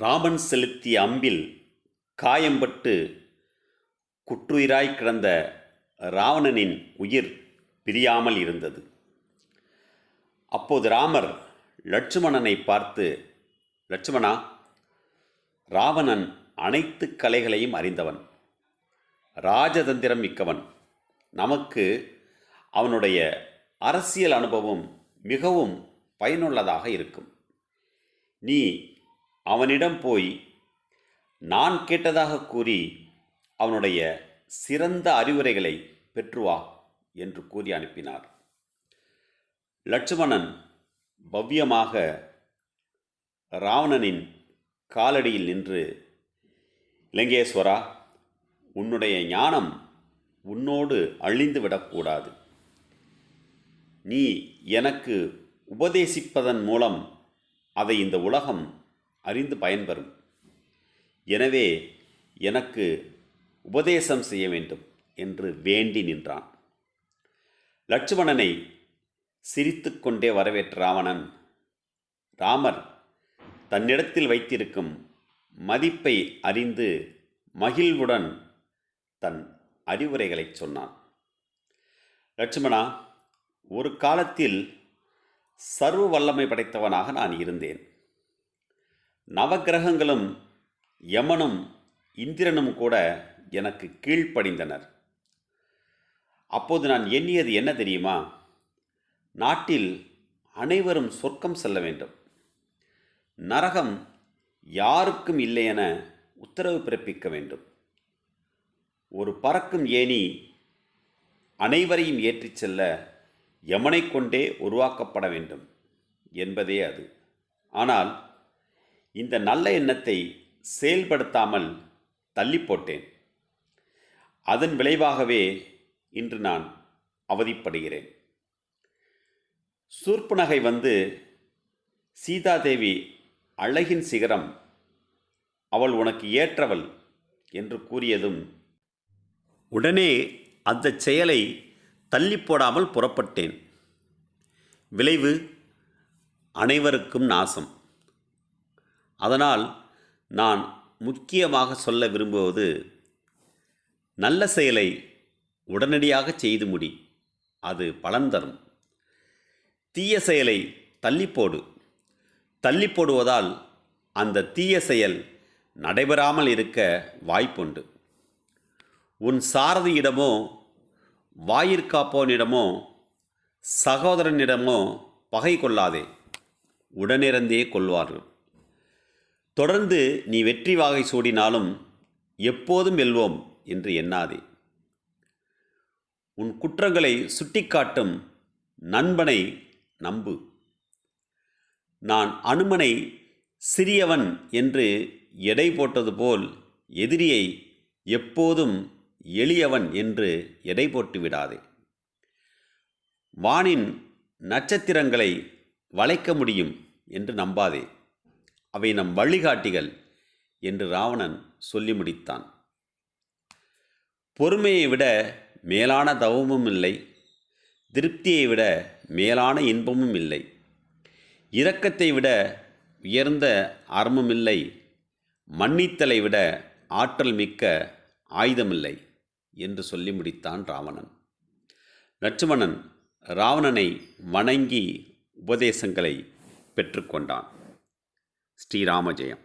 ராமன் செலுத்திய அம்பில் காயம்பட்டு குற்றுயிராய் கிடந்த ராவணனின் உயிர் பிரியாமல் இருந்தது. அப்போது ராமர் லட்சுமணனை பார்த்து லட்சுமணா ராவணன் அனைத்து கலைகளையும் அறிந்தவன். ராஜதந்திரம் மிக்கவன். நமக்கு அவனுடைய அரசியல் அனுபவம் மிகவும் பயனுள்ளதாக இருக்கும். நீ அவனிடம் போய் நான் கேட்டதாக கூறி அவனுடைய சிறந்த அறிவுரைகளை பெற்று வா என்று கூறி அனுப்பினார். லட்சுமணன் பவ்யமாக ராவணனின் காலடியில் நின்று இலங்கேஸ்வரா உன்னுடைய ஞானம் உன்னோடு அழிந்து விடக்கூடாது. நீ எனக்கு உபதேசிப்பதன் மூலம் அதை இந்த உலகம் அறிந்து பயன்பெறும். எனவே எனக்கு உபதேசம் செய்ய வேண்டும் என்று வேண்டி நின்றான். லட்சுமணனை சிரித்துக்கொண்டே வரவேற்ற ராவணன் ராமர் தன்னிடத்தில் வைத்திருக்கும் மதிப்பை அறிந்து மகிழ்வுடன் தன் அறிவுரைகளை சொன்னான். லட்சுமணா ஒரு காலத்தில் சர்வ வல்லமை படைத்தவனாக நான் இருந்தேன். நவக்கிரகங்களும் யமனும் இந்திரனும் கூட எனக்கு கீழ்ப்படிந்தனர். அப்போது நான் எண்ணியது என்ன தெரியுமா? நாட்டில் அனைவரும் சொர்க்கம் செல்ல வேண்டும். நரகம் யாருக்கும் இல்லை என உத்தரவு பிறப்பிக்க வேண்டும். ஒரு பறக்கும் ஏணி அனைவரையும் ஏற்றிச் செல்ல யமனை கொண்டே உருவாக்கப்பட வேண்டும் என்பதே அது. ஆனால் இந்த நல்ல எண்ணத்தை செயல்படுத்தாமல் தள்ளி போட்டேன் அதன் விளைவாகவே இன்று நான் அவதிப்படுகிறேன். சூர்ப்புநகை வந்து சீதாதேவி அழகின் சிகரம் அவள் உனக்கு ஏற்றவள் என்று கூறியதும் உடனே அந்த செயலை தள்ளி போடாமல் புறப்பட்டேன். விளைவு அனைவருக்கும் நாசம். அதனால் நான் முக்கியமாக சொல்ல விரும்புவது நல்ல செயலை உடனடியாக செய்து முடி. அது பலன் தரும். தீய செயலை தள்ளிப்போடு. போடு தள்ளி போடுவதால் அந்த தீய செயல் நடைபெறாமல் இருக்க வாய்ப்புண்டு. உன் சாரதியிடமோ வாயிற்காப்போனிடமோ சகோதரனிடமோ பகை கொள்ளாதே. உடனிருந்தே கொள்வார்கள். தொடர்ந்து நீ வெற்றி வாகை சூடினாலும் எப்போதும் வெல்வோம் என்று எண்ணாதே. உன் குற்றங்களை சுட்டிக்காட்டும் நண்பனை நம்பு. நான் அனுமனை சிறியவன் என்று எடை போட்டது போல் எதிரியை எப்போதும் எளியவன் என்று எடை போட்டு விடாதே. வானின் நட்சத்திரங்களை வளைக்க முடியும் என்று நம்பாதே. அவை நம் வழிகாட்டிகள் என்று ராவணன் சொல்லி முடித்தான். பொறுமையை விட மேலான தவமும் இல்லை. திருப்தியை விட மேலான இன்பமும் இல்லை. இரக்கத்தை விட உயர்ந்த அறமுமில்லை மன்னித்தலை விட ஆற்றல் மிக்க ஆயுதமில்லை என்று சொல்லி முடித்தான் ராவணன். லட்சுமணன் ராவணனை வணங்கி உபதேசங்களை பெற்றுக்கொண்டான். ஸ்ரீராமஜெயம்.